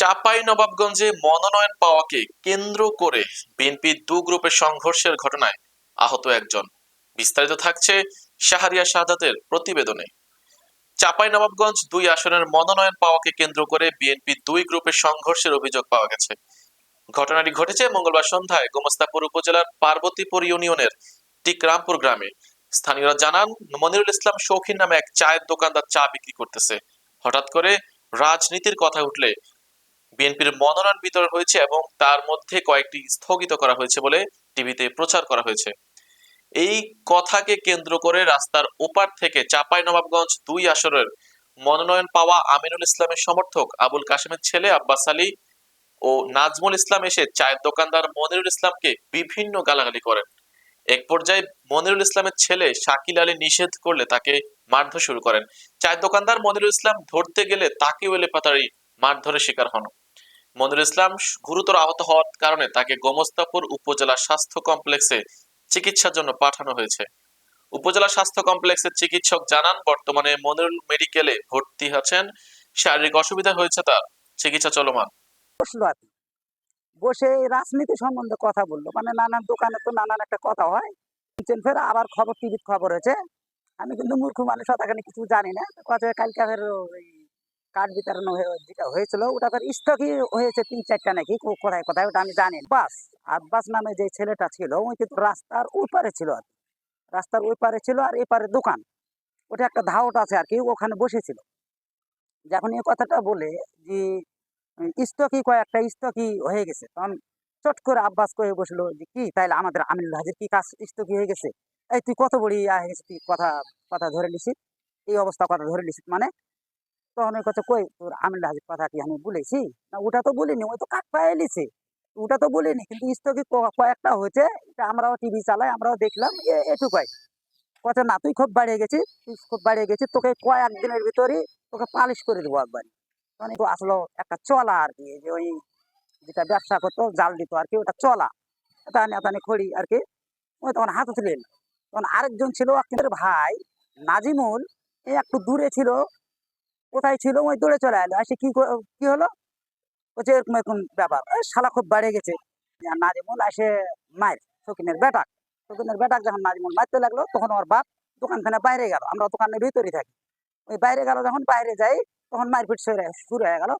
চাপাই নবাবগঞ্জে মনোনয়ন পাওয়াকে কেন্দ্র করে বিএনপি দু গ্রুপের সংঘর্ষের ঘটনায় আহত একজন। বিস্তারিত থাকছে শাহরিয়া শাহাদাতের প্রতিবেদনে। চাপাই নবাবগঞ্জ দুই আসনের মনোনয়ন পাওয়াকে কেন্দ্র করে বিএনপি দুই গ্রুপের সংঘর্ষের অভিযোগ পাওয়া গেছে। ঘটনাটি ঘটেছে মঙ্গলবার সন্ধ্যায় গোমস্তাপুর উপজেলার পার্বতীপুর ইউনিয়নের টিকরামপুর গ্রামে। স্থানীয়রা জানান, মনিরুল ইসলাম শৌখিন নামে এক চায়ের দোকানদার চা বিক্রি করতেছে। হঠাৎ করে রাজনীতির কথা উঠলে বিএনপির মনোনয়ন বিতরণ হয়েছে এবং তার মধ্যে কয়েকটি স্থগিত করা হয়েছে বলে টিভিতে প্রচার করা হয়েছে। এই কথাকে কেন্দ্র করে রাস্তার ওপার থেকে চাপাই নবাবগঞ্জ দুই আসরের মনোনয়ন পাওয়া আমিনুল ইসলামের সমর্থক আবুল কাশেমের ছেলে আব্বাস আলী ও নাজমুল ইসলাম এসে চায়ের দোকানদার মনিরুল ইসলামকে বিভিন্ন গালাগালি করেন। এক পর্যায়ে মনিরুল ইসলামের ছেলে শাকিল আলী নিষেধ করলে তাকে মারধর শুরু করেন। চায়ের দোকানদার মনিরুল ইসলাম ধরতে গেলে তাকেও এলে পাতারি মারধরের শিকার হন। মনিরুল ইসলাম গুরুতর আহত হওয়ার কারণে তাকে গোমস্তাপুর উপজেলা স্বাস্থ্য কমপ্লেক্সে চিকিৎসার জন্য পাঠানো হয়েছে। উপজেলা স্বাস্থ্য কমপ্লেক্সের চিকিৎসক জানান, বর্তমানে মনিরুল মেডিকেলে ভর্তি আছেন। শারীরিক অসুবিধা হয়েছে তার। চিকিৎসা চলমান। বসে রাজনীতি সম্বন্ধে কথা বলল। মানে নানান দোকানে তো নানান একটা কথা হয়। ফের, আবার খবর, টিভির খবর হয়েছে। আমি কিন্তু মূর্খ মানুষ কিছু জানি না। কথা কালকে কার্ড বিতরণ যেটা হয়েছিল ওটা ফের স্থগি হয়েছে তিন, চারটা নাকি কোথায় কোথায়, ওটা আমি জানি। বাস, আব্বাস নামে যে ছেলেটা ছিল, ওই কিন্তু রাস্তার ওই পারে ছিল আর রাস্তার ওই পারে ছিল আর এই পারে দোকান। ওটা একটা ধাওট আছে আর কি, ওখানে বসেছিল। যখন এই কথাটা বলে যে স্তকি কয়েকটা স্তকি হয়ে গেছে। তখন চট করে আব্বাস করে বসল যে, কি, তাইলে আমাদের আমিনুল হাজির কি কাজ স্তকি হয়ে গেছে? এই, তুই কত বড়ি হয়ে গেছে, তুই কথা কথা ধরে লিছিস এই অবস্থা কথা ধরে লিছিস মানে তখন ওই কথা কই তোর আমিনুল হাজির কথা কি আমি বলেছি? না, ওটা তো বলিনি ওই তো কাঠ পায়ে লিছে ওটা তো বলিনি, কিন্তু স্তকি কয়েকটা হয়েছে, এটা আমরাও টিভি চালাই, আমরাও দেখলাম এটুকাই। কথা না, তুই খুব বাড়িয়ে গেছিস, তুই খুব বাড়িয়ে গেছিস, তোকে কয়েক দিনের ভিতরেই তোকে পালিশ করে দেবো একবার। মানে তো আসলো একটা চলা আর কি, যে ওই যেটা ব্যবসা করতো, জাল দিত আর কি, ওটা চলা। তানি তানি খড়ি আর কি ওই তখন হাতে তুলে তখন আরেকজন ছিল ভাই, নাজিমুল এই একটু দূরে ছিল কোথায় ছিল, ওই দূরে চলে এলো। এসে কি কি হলো? বলছে, এরকম এরকম ব্যাপার। শালা খুব বাড়ে গেছে। নাজিমুল আসে মায়ের শকিনের বেটাক। শকিনের বেটাক যখন নাজিমুল মারতে লাগল, তখন ওর বাপ দোকান থেকে বাইরে গেল। আমরা দোকানের ভিতরে থাকি। ওই বাইরে গেল, যখন বাইরে যাই, তখন মারপিট শুরু হয়ে গেল।